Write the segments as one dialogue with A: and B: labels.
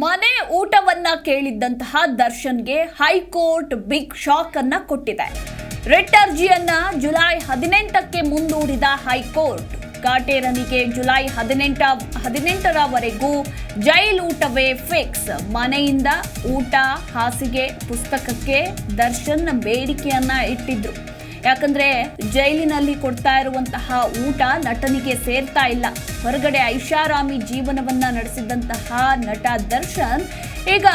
A: ಮನೆ ಊಟವನ್ನ ಕೇಳಿದ್ದಂತಹ ದರ್ಶನ್ಗೆ ಹೈಕೋರ್ಟ್ ಬಿಗ್ ಶಾಕ್ ಅನ್ನ ಕೊಟ್ಟಿದೆ. ರಿಟ್ ಅರ್ಜಿಯನ್ನ ಜುಲೈ ಹದಿನೆಂಟಕ್ಕೆ ಮುಂದೂಡಿದ ಹೈಕೋರ್ಟ್, ಕಾಟೇರನಿಗೆ ಜುಲೈ ಹದಿನೆಂಟ, ಹದಿನೆಂಟರವರೆಗೂ ಜೈಲ್ ಊಟವೇ ಫಿಕ್ಸ್. ಮನೆಯಿಂದ ಊಟ, ಹಾಸಿಗೆ, ಪುಸ್ತಕಕ್ಕೆ ದರ್ಶನ್ ಬೇಡಿಕೆಯನ್ನ ಇಟ್ಟಿದ್ರು. ಯಾಕಂದ್ರೆ ಜೈಲಿನಲ್ಲಿ ಕೊಡ್ತಾ ಇರುವಂತಹ ಊಟ ನಟನಿಗೆ ಸೇರ್ತಾ ಇಲ್ಲ. ಹೊರಗಡೆ ಐಷಾರಾಮಿ ಜೀವನವನ್ನ ನಡೆಸಿದಂತಹ ನಟ ದರ್ಶನ್ ಈಗ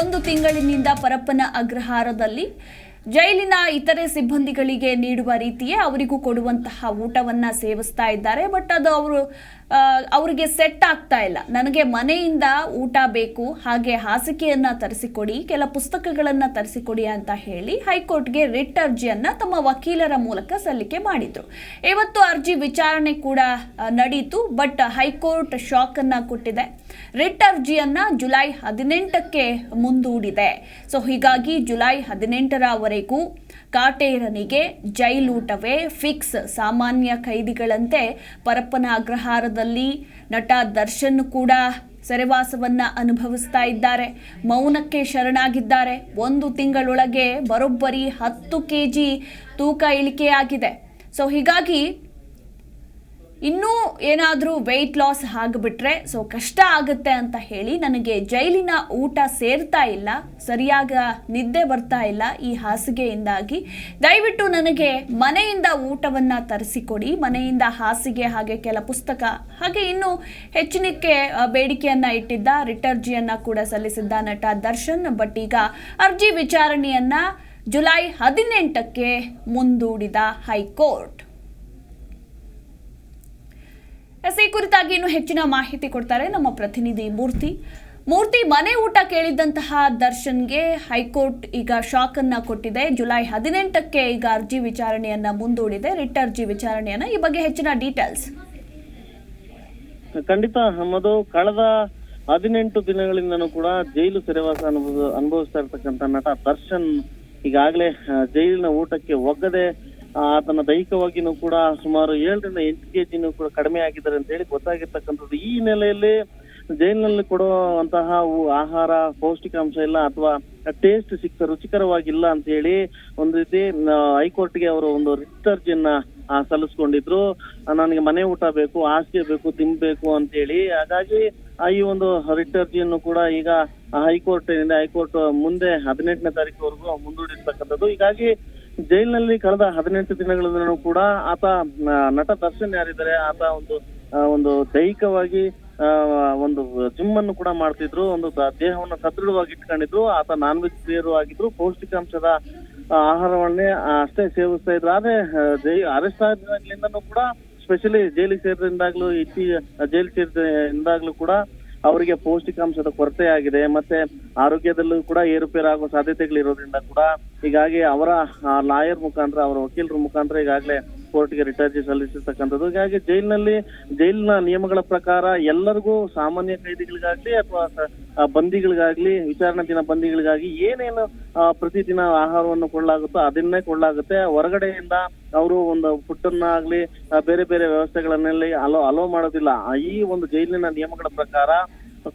A: ಒಂದು ತಿಂಗಳಿನಿಂದ ಪರಪ್ಪನ ಅಗ್ರಹಾರದಲ್ಲಿ. ಜೈಲಿನ ಇತರೆ ಸಿಬ್ಬಂದಿಗಳಿಗೆ ನೀಡುವ ರೀತಿಯೇ ಅವರಿಗೂ ಕೊಡುವಂತಹ ಊಟವನ್ನ ಸೇವಿಸ್ತಾ ಇದ್ದಾರೆ. ಬಟ್ ಅದು ಅವರು ಅವರಿಗೆ ಸೆಟ್ ಆಗ್ತಾ ಇಲ್ಲ. ನನಗೆ ಮನೆಯಿಂದ ಊಟ ಬೇಕು, ಹಾಗೆ ಹಾಸಿಗೆಯನ್ನ ತರಿಸಿಕೊಡಿ, ಕೆಲ ಪುಸ್ತಕಗಳನ್ನ ತರಿಸಿಕೊಡಿ ಅಂತ ಹೇಳಿ ಹೈಕೋರ್ಟ್ಗೆ ರಿಟ್ ಅರ್ಜಿಯನ್ನ ತಮ್ಮ ವಕೀಲರ ಮೂಲಕ ಸಲ್ಲಿಕೆ ಮಾಡಿದ್ರು. ಇವತ್ತು ಅರ್ಜಿ ವಿಚಾರಣೆ ಕೂಡ ನಡೀತು. ಬಟ್ ಹೈಕೋರ್ಟ್ ಶಾಕ್ ಅನ್ನ ಕೊಟ್ಟಿದೆ. ರಿಟ್ ಅರ್ಜಿಯನ್ನ ಜುಲೈ ಹದಿನೆಂಟಕ್ಕೆ ಮುಂದೂಡಿದೆ. ಸೊ, ಹೀಗಾಗಿ ಜುಲೈ ಹದಿನೆಂಟರವರೆಗೂ ಕಾಟೇರನಿಗೆ ಜೈಲೂಟವೇ ಫಿಕ್ಸ್. ಸಾಮಾನ್ಯ ಕೈದಿಗಳಂತೆ ಪರಪ್ಪನ ಅಗ್ರಹಾರದಲ್ಲಿ ನಟ ದರ್ಶನ್ ಕೂಡ ಸೆರೆವಾಸವನ್ನು ಅನುಭವಿಸ್ತಾ ಇದ್ದಾರೆ. ಮೌನಕ್ಕೆ ಶರಣಾಗಿದ್ದಾರೆ. ಒಂದು ತಿಂಗಳೊಳಗೆ ಬರೋಬ್ಬರಿ ಹತ್ತು ಕೆ ಜಿ ತೂಕ ಇಳಿಕೆಯಾಗಿದೆ. ಸೊ, ಹೀಗಾಗಿ ಇನ್ನೂ ಏನಾದರೂ ವೆಯ್ಟ್ ಲಾಸ್ ಆಗಿಬಿಟ್ರೆ ಸೊ ಕಷ್ಟ ಆಗುತ್ತೆ ಅಂತ ಹೇಳಿ ನನಗೆ ಜೈಲಿನ ಊಟ ಸೇರ್ತಾ ಇಲ್ಲ, ಸರಿಯಾಗ ನಿದ್ದೆ ಬರ್ತಾ ಇಲ್ಲ ಈ ಹಾಸಿಗೆಯಿಂದಾಗಿ. ದಯವಿಟ್ಟು ನನಗೆ ಮನೆಯಿಂದ ಊಟವನ್ನು ತರಿಸಿಕೊಡಿ, ಮನೆಯಿಂದ ಹಾಸಿಗೆ ಹಾಗೆ ಕೆಲ ಪುಸ್ತಕ, ಹಾಗೆ ಇನ್ನೂ ಹೆಚ್ಚಿನಕ್ಕೆ ಬೇಡಿಕೆಯನ್ನು ಇಟ್ಟಿದ್ದ, ರಿಟರ್ಜಿಯನ್ನು ಕೂಡ ಸಲ್ಲಿಸಿದ್ದ ನಟ ದರ್ಶನ್. ಬಟ್ ಈಗ ಅರ್ಜಿ ವಿಚಾರಣೆಯನ್ನು ಜುಲೈ ಹದಿನೆಂಟಕ್ಕೆ ಮುಂದೂಡಿದ ಹೈಕೋರ್ಟ್. ಎಸ್ ಈ ಕುರಿತಾಗಿ ಇನ್ನು ಹೆಚ್ಚಿನ ಮಾಹಿತಿ ಕೊಡ್ತಾರೆ ನಮ್ಮ ಪ್ರತಿನಿಧಿ ಮೂರ್ತಿ. ಮೂರ್ತಿ, ಮನೆ ಊಟ ಕೇಳಿದ್ದಂತಹ ದರ್ಶನ್ಗೆ ಹೈಕೋರ್ಟ್ ಈಗ ಶಾಕ್ ಅನ್ನ ಕೊಟ್ಟಿದೆ. ಜುಲೈ ಹದಿನೆಂಟಕ್ಕೆ ಈಗ ಅರ್ಜಿ ವಿಚಾರಣೆಯನ್ನ ಮುಂದೂಡಿದೆ. ರಿಟ್ ಅರ್ಜಿ ವಿಚಾರಣೆಯನ್ನ ಈ ಬಗ್ಗೆ ಹೆಚ್ಚಿನ ಡೀಟೇಲ್ಸ್.
B: ಖಂಡಿತ ಮಧು ಕಳೆದ ಹದಿನೆಂಟು ದಿನಗಳಿಂದನೂ ಕೂಡ ಜೈಲು ಸೆರೆವಾಸ ಅನುಭವ ಅನುಭವಿಸ್ತಾ ಇರ್ತಕ್ಕಂಥ ನಟ ದರ್ಶನ್ ಈಗಾಗಲೇ ಜೈಲಿನ ಊಟಕ್ಕೆ ಒಗ್ಗದೆ ಆತನ ದೈಹಿಕವಾಗಿನೂ ಕೂಡ ಸುಮಾರು ಏಳರಿಂದ ಎಂಟು ಕೆಜಿನೂ ಕೂಡ ಕಡಿಮೆ ಆಗಿದ್ದಾರೆ ಅಂತ ಹೇಳಿ ಗೊತ್ತಾಗಿರ್ತಕ್ಕಂಥದ್ದು. ಈ ನೆಲೆಯಲ್ಲಿ ಜೈಲಿನಲ್ಲಿ ಕೊಡುವಂತಹ ಆಹಾರ, ಪೌಷ್ಟಿಕಾಂಶ ಇಲ್ಲ ಅಥವಾ ಟೇಸ್ಟ್ ಸಿಕ್ಕ ರುಚಿಕರವಾಗಿಲ್ಲ ಅಂತ ಹೇಳಿ ಒಂದು ರೀತಿ ಹೈಕೋರ್ಟ್ಗೆ ಅವರು ಒಂದು ರಿಟ್ ಅರ್ಜಿಯನ್ನ ಸಲ್ಲಿಸ್ಕೊಂಡಿದ್ರು. ನನಗೆ ಮನೆ ಊಟ ಬೇಕು, ಹಾಸಿಗೆ ಬೇಕು, ತಿನ್ಬೇಕು ಅಂತ ಹೇಳಿ. ಹಾಗಾಗಿ ಈ ಒಂದು ರಿಟ್ ಕೂಡ ಈಗ ಹೈಕೋರ್ಟ್ ಹೈಕೋರ್ಟ್ ಮುಂದೆ ಹದಿನೆಂಟನೇ ತಾರೀಕುವರೆಗೂ ಮುಂದೂಡಿರ್ತಕ್ಕಂಥದ್ದು. ಹೀಗಾಗಿ ಜೈಲಿನಲ್ಲಿ ಕಳೆದ ಹದಿನೆಂಟು ದಿನಗಳಿಂದಲೂ ಕೂಡ ಆತ ನಟ ದರ್ಶನ್ ಯಾರಿದ್ದಾರೆ, ಆತ ಒಂದು ಒಂದು ದೈಹಿಕವಾಗಿ ಒಂದು ಜಿಮ್ ಅನ್ನು ಕೂಡ ಮಾಡ್ತಿದ್ರು, ಒಂದು ದೇಹವನ್ನು ಸದೃಢವಾಗಿ ಇಟ್ಕೊಂಡಿದ್ರು, ಆತ ನಾನ್ ವೆಜ್ ಪ್ರಿಯರು ಆಗಿದ್ರು, ಪೌಷ್ಟಿಕಾಂಶದ ಆಹಾರವನ್ನೇ ಅಷ್ಟೇ ಸೇವಿಸ್ತಾ ಇದ್ರು. ಆದ್ರೆ ಜೈ ಅರೆಸ್ಟ್ ಆದಾಗ್ಲಿಂದನೂ ಕೂಡ ಸ್ಪೆಷಲಿ ಜೈಲಿಗೆ ಸೇರಿದಿಂದಾಗ್ಲೂ ಇತ್ತೀಚೆ ಜೈಲು ಸೇರಿದಿಂದಾಗ್ಲೂ ಕೂಡ ಅವರಿಗೆ ಪೌಷ್ಟಿಕಾಂಶದ ಕೊರತೆ ಆಗಿದೆ, ಮತ್ತೆ ಆರೋಗ್ಯದಲ್ಲೂ ಕೂಡ ಏರುಪೇರು ಆಗೋ ಸಾಧ್ಯತೆಗಳಿರೋದ್ರಿಂದ ಕೂಡ ಹೀಗಾಗಿ ಅವರ ಲಾಯರ್ ಮುಖಾಂತರ, ಅವರ ವಕೀಲರ ಮುಖಾಂತರ ಈಗಾಗಲೇ ಕೋರ್ಟ್ಗೆ ರಿಟರ್ಜಿ ಸಲ್ಲಿಸಿರ್ತಕ್ಕಂಥದ್ದು. ಹೀಗಾಗಿ ಜೈಲಿನಲ್ಲಿ, ಜೈಲಿನ ನಿಯಮಗಳ ಪ್ರಕಾರ ಎಲ್ಲರಿಗೂ ಸಾಮಾನ್ಯ ಕೈದಿಗಳಿಗಾಗ್ಲಿ ಅಥವಾ ಬಂದಿಗಳಿಗಾಗ್ಲಿ, ವಿಚಾರಣಾ ದಿನ ಬಂದಿಗಳಿಗಾಗಿ ಏನೇನು ಪ್ರತಿದಿನ ಆಹಾರವನ್ನು ಕೊಡಲಾಗುತ್ತೋ ಅದನ್ನೇ ಕೊಡಲಾಗುತ್ತೆ ಹೊರಗಡೆಯಿಂದ ಅವರು ಒಂದು ಫುಡ್ಡನ್ನಾಗ್ಲಿ ಆಗ್ಲಿ ಬೇರೆ ಬೇರೆ ವ್ಯವಸ್ಥೆಗಳನ್ನೆಲ್ಲಿ ಅಲೋ ಅಲೋ ಮಾಡೋದಿಲ್ಲ. ಈ ಒಂದು ಜೈಲಿನ ನಿಯಮಗಳ ಪ್ರಕಾರ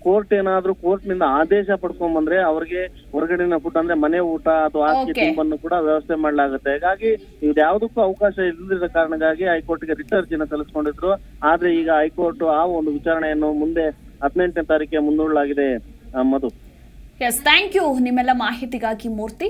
B: ಕೋರ್ಟ್ ಏನಾದ್ರೂ ಕೋರ್ಟ್ನಿಂದ ಆದೇಶ ಪಡ್ಕೊಂಡ್ ಬಂದ್ರೆ ಅವ್ರಿಗೆ ಹೊರಗಡೆನ ಫುಡ್ ಅಂದ್ರೆ ಮನೆ ಊಟ ಅಥವಾ
A: ಆಸ್ತಿ
B: ತುಂಬನ್ನು ಕೂಡ ವ್ಯವಸ್ಥೆ ಮಾಡಲಾಗುತ್ತೆ. ಹೀಗಾಗಿ ಇದ್ಯಾವುದಕ್ಕೂ ಅವಕಾಶ ಇಲ್ಲದಿದ್ದ ಕಾರಣಕ್ಕಾಗಿ ಹೈಕೋರ್ಟ್ಗೆ ರಿಟ್ ಅರ್ಜಿನ ಸಲ್ಲಿಸ್ಕೊಂಡಿದ್ರು. ಆದ್ರೆ ಈಗ ಹೈಕೋರ್ಟ್ ಆ ಒಂದು ವಿಚಾರಣೆಯನ್ನು ಮುಂದೆ ಹದಿನೆಂಟನೇ ತಾರೀಕಿಗೆ ಮುಂದೂಡಲಾಗಿದೆ. ಮಧು.
A: ಎಸ್ ಥ್ಯಾಂಕ್ ಯು ನಿಮ್ಮೆಲ್ಲ ಮಾಹಿತಿಗಾಗಿ ಮೂರ್ತಿ.